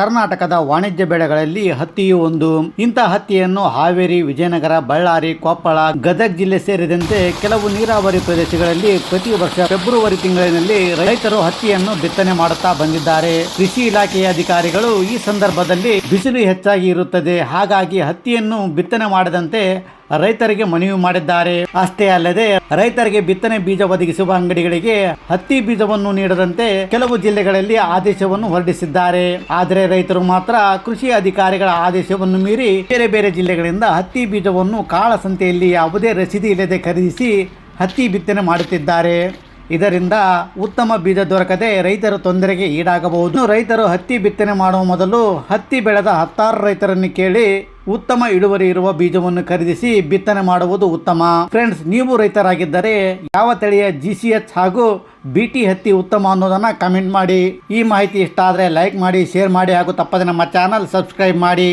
ಕರ್ನಾಟಕದ ವಾಣಿಜ್ಯ ಬೆಳೆಗಳಲ್ಲಿ ಹತ್ತಿಯೂ ಒಂದು. ಇಂಥ ಹತ್ತಿಯನ್ನು ಹಾವೇರಿ, ವಿಜಯನಗರ, ಬಳ್ಳಾರಿ, ಕೊಪ್ಪಳ, ಗದಗ ಜಿಲ್ಲೆ ಸೇರಿದಂತೆ ಕೆಲವು ನೀರಾವರಿ ಪ್ರದೇಶಗಳಲ್ಲಿ ಪ್ರತಿ ವರ್ಷ ಫೆಬ್ರವರಿ ತಿಂಗಳಿನಲ್ಲಿ ರೈತರು ಹತ್ತಿಯನ್ನು ಬಿತ್ತನೆ ಮಾಡುತ್ತಾ ಬಂದಿದ್ದಾರೆ. ಕೃಷಿ ಇಲಾಖೆಯ ಅಧಿಕಾರಿಗಳು ಈ ಸಂದರ್ಭದಲ್ಲಿ ಬಿಸಿಲು ಹೆಚ್ಚಾಗಿ ಇರುತ್ತದೆ. ಹಾಗಾಗಿ ಹತ್ತಿಯನ್ನು ಬಿತ್ತನೆ ಮಾಡದಂತೆ ರೈತರಿಗೆ ಮನವಿ ಮಾಡಿದ್ದಾರೆ. ಅಷ್ಟೇ ಅಲ್ಲದೆ, ರೈತರಿಗೆ ಬಿತ್ತನೆ ಬೀಜ ಒದಗಿಸುವ ಅಂಗಡಿಗಳಿಗೆ ಹತ್ತಿ ಬೀಜವನ್ನು ನೀಡದಂತೆ ಕೆಲವು ಜಿಲ್ಲೆಗಳಲ್ಲಿ ಆದೇಶವನ್ನು ಹೊರಡಿಸಿದ್ದಾರೆ. ಆದರೆ ರೈತರು ಮಾತ್ರ ಕೃಷಿ ಅಧಿಕಾರಿಗಳ ಆದೇಶವನ್ನು ಮೀರಿ ಬೇರೆ ಬೇರೆ ಜಿಲ್ಲೆಗಳಿಂದ ಹತ್ತಿ ಬೀಜವನ್ನು ಕಾಳಸಂತೆಯಲ್ಲಿ ಯಾವುದೇ ರಸೀದಿ ಇಲ್ಲದೆ ಖರೀದಿಸಿ ಹತ್ತಿ ಬಿತ್ತನೆ ಮಾಡುತ್ತಿದ್ದಾರೆ. ಇದರಿಂದ ಉತ್ತಮ ಬೀಜ ದೊರಕದೆ ರೈತರು ತೊಂದರೆಗೆ ಈಡಾಗಬಹುದು. ರೈತರು ಹತ್ತಿ ಬಿತ್ತನೆ ಮಾಡುವ ಮೊದಲು ಹತ್ತಿ ಬೆಳೆದ ಹತ್ತಾರು ರೈತರನ್ನು ಕೇಳಿ ಉತ್ತಮ ಇಳುವರಿ ಇರುವ ಬೀಜವನ್ನು ಖರೀದಿಸಿ ಬಿತ್ತನೆ ಮಾಡುವುದು ಉತ್ತಮ. ಫ್ರೆಂಡ್ಸ್, ನೀವು ರೈತರಾಗಿದ್ದರೆ ಯಾವ ತಳಿಯ ಜಿ ಸಿ ಎಚ್ ಹಾಗೂ ಬಿ ಟಿ ಹತ್ತಿ ಉತ್ತಮ ಅನ್ನೋದನ್ನ ಕಮೆಂಟ್ ಮಾಡಿ. ಈ ಮಾಹಿತಿ ಇಷ್ಟ ಆದರೆ ಲೈಕ್ ಮಾಡಿ, ಶೇರ್ ಮಾಡಿ ಹಾಗೂ ತಪ್ಪದೆ ನಮ್ಮ ಚಾನಲ್ ಸಬ್ಸ್ಕ್ರೈಬ್ ಮಾಡಿ.